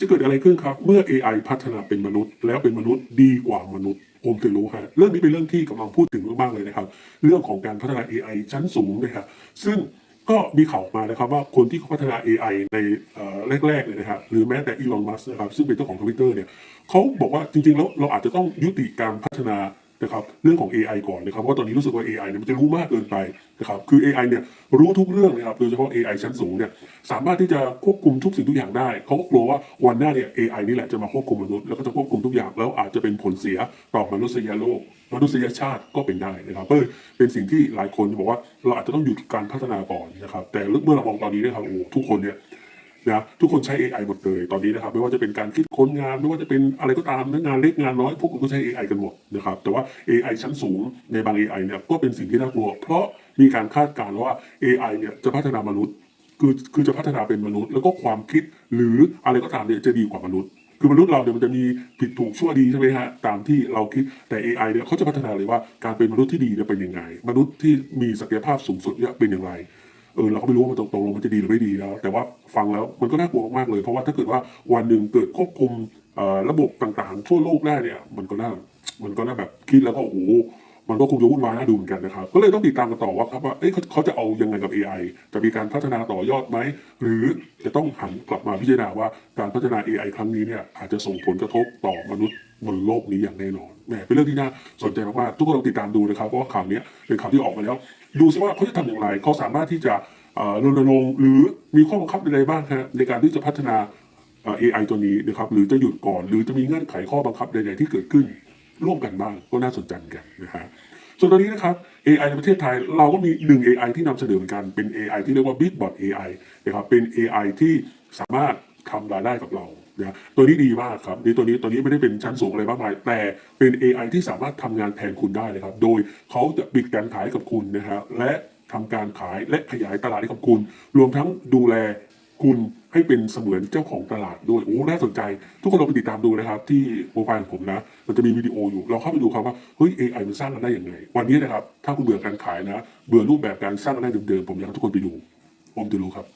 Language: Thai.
จะเกิดอะไรขึ้นครับ เมื่อ AI พัฒนาเป็นมนุษย์ แล้วเป็นมนุษย์ดีกว่ามนุษย์ผมจะรู้ฮะเรื่องนี้เป็นเรื่องที่กำลังพูดถึงมากๆเลยนะครับ เรื่องของการพัฒนา AI ชั้นสูงนะครับซึ่งก็มีข่าวออกมานะครับว่าคนที่เขาพัฒนา AI ในแรกๆเลยนะครับหรือแม้แต่อีลอนมัสนะครับซึ่งเป็นเจ้าของทวิตเตอร์เนี่ยเขาบอกว่าจริงๆแล้วเราอาจจะต้องยุติการพัฒนา นะครับเรื่องของ AI ก่อนนะครับเพราะตอนนี้รู้สึกว่า AI เนี่ยมันจะรู้มากเกินไปนะครับคือ AI เนี่ยรู้ทุกเรื่องนะครับโดยเฉพาะ AI ชั้นสูงเนี่ยสามารถที่จะควบคุมทุกสิ่งทุกอย่างได้ เขาก็กลัวว่าวันหน้าเนี่ย AI นี่แหละจะมาควบคุมมนุษย์แล้วก็จะควบคุมทุกอย่างแล้วอาจจะเป็นผลเสียต่อมนุษยโลกมนุษยชาติก็เป็นได้นะครับเลยเป็นสิ่งที่หลายคนบอกว่าเราอาจจะต้องหยุดการพัฒนาก่อนนะครับแต่เมื่อเรามองตอนนี้นะครับโอ้ทุกคนเนี่ย นะทุกคนใช้ AI หมดเลยตอนนี้นะครับไม่ว่าจะเป็นการคิดค้นงานไม่ว่าจะเป็นอะไรก็ตามงานเล็กงานน้อยพวกคุณก็ใช้ AI กันหมดนะครับแต่ว่า AI ชั้นสูงในบาง AI เนี่ยก็เป็นสิ่งที่น่ากลัว เพราะมีการคาดการณ์ว่า AI เนี่ยจะพัฒนามนุษย์คือคือจะพัฒนาเป็นมนุษย์ แล้วก็ความคิดหรืออะไรก็ตามเนี่ยจะดีกว่ามนุษย์ คือมนุษย์เราเนี่ยมันจะมีผิดถูกชั่วดีใช่ไหมฮะตามที่เราคิดแต่ AI เนี่ยเขาจะพัฒนาเลยว่าการเป็นมนุษย์ที่ดีเนี่ยเป็นยังไง มนุษย์ที่มีศักยภาพสูงสุดเนี่ยเป็นอย่างไร เออเราก็ไม่รู้ว่ามันตรงๆลงมันจะดีหรือไม่ดีแล้วแต่ว่าฟังแล้วมันก็น่ากลัวมากๆเลย เพราะว่าถ้าเกิดว่าวันหนึ่งเกิดควบคุมระบบต่างๆ ทั่วโลกได้เนี่ยมันก็น่ามันก็น่าแบบคิดแล้วก็โอ้ มันก็คงจะวุ่นวายน่าดูเหมือนกันนะครับ ก็เลยต้องติดตามกันต่อว่าครับว่าเอ้ยเขาเขาจะเอายังไงกับ AI จะมีการพัฒนาต่อยอดไหม หรือจะต้องหันกลับมาพิจารณาว่าการพัฒนา AI ครั้งนี้เนี่ยอาจจะส่งผลกระทบต่อมนุษย์บนโลกนี้อย่างแน่นอนแหมเป็นเรื่องที่น่าสนใจมากๆทุกคนลองติดตามดูนะครับเพราะว่าข่าวนี้เป็นข่าวที่ออกมาแล้ว ดูซิว่าเขาจะทำอย่างไรเขาสามารถที่จะรณรงค์หรือมีข้อบังคับใดๆบ้างฮะในการที่จะพัฒนาเอ่อ AI ตัวนี้นะครับหรือจะหยุดก่อน หรือจะมีเงื่อนไขข้อบังคับใดๆที่เกิดขึ้น ร่วมกันบ้างก็น่าสนใจกันนะฮะส่วนตอนนี้นะครับ AI ในประเทศไทยเราก็มีหนึ่ง AI ที่นำเสนอเหมือนกันเป็น AI ที่เรียกว่า Bitbot AI นะครับเป็น AI ที่สามารถทำรายได้กับเรานะตัวนี้ดีมากครับนี่ตัวนี้ตัวนี้ไม่ได้เป็นชั้นสูงอะไรมากมาย แต่เป็น AI ที่สามารถทำงานแทนคุณได้เลยครับ โดยเขาจะปิดการขายกับคุณนะฮะและทำการขายและขยายตลาดให้กับคุณ รวมทั้งดูแลคุณ ให้เป็นเสมือนเจ้าของตลาดด้วยโอ้น่าสนใจ ทุกคนลองไปติดตามดูนะครับ ที่โปรไฟล์ของผมนะ มันจะมีวิดีโออยู่ เราเข้าไปดูครับว่าเฮ้ย AI มันสร้างกันได้อย่างไรวันนี้นะครับ ถ้าคุณเบื่อการขายนะ เบื่อรูปแบบการสร้างรายได้เดิมๆผมอยากให้ทุกคนไปดู ผมจะรู้ครับ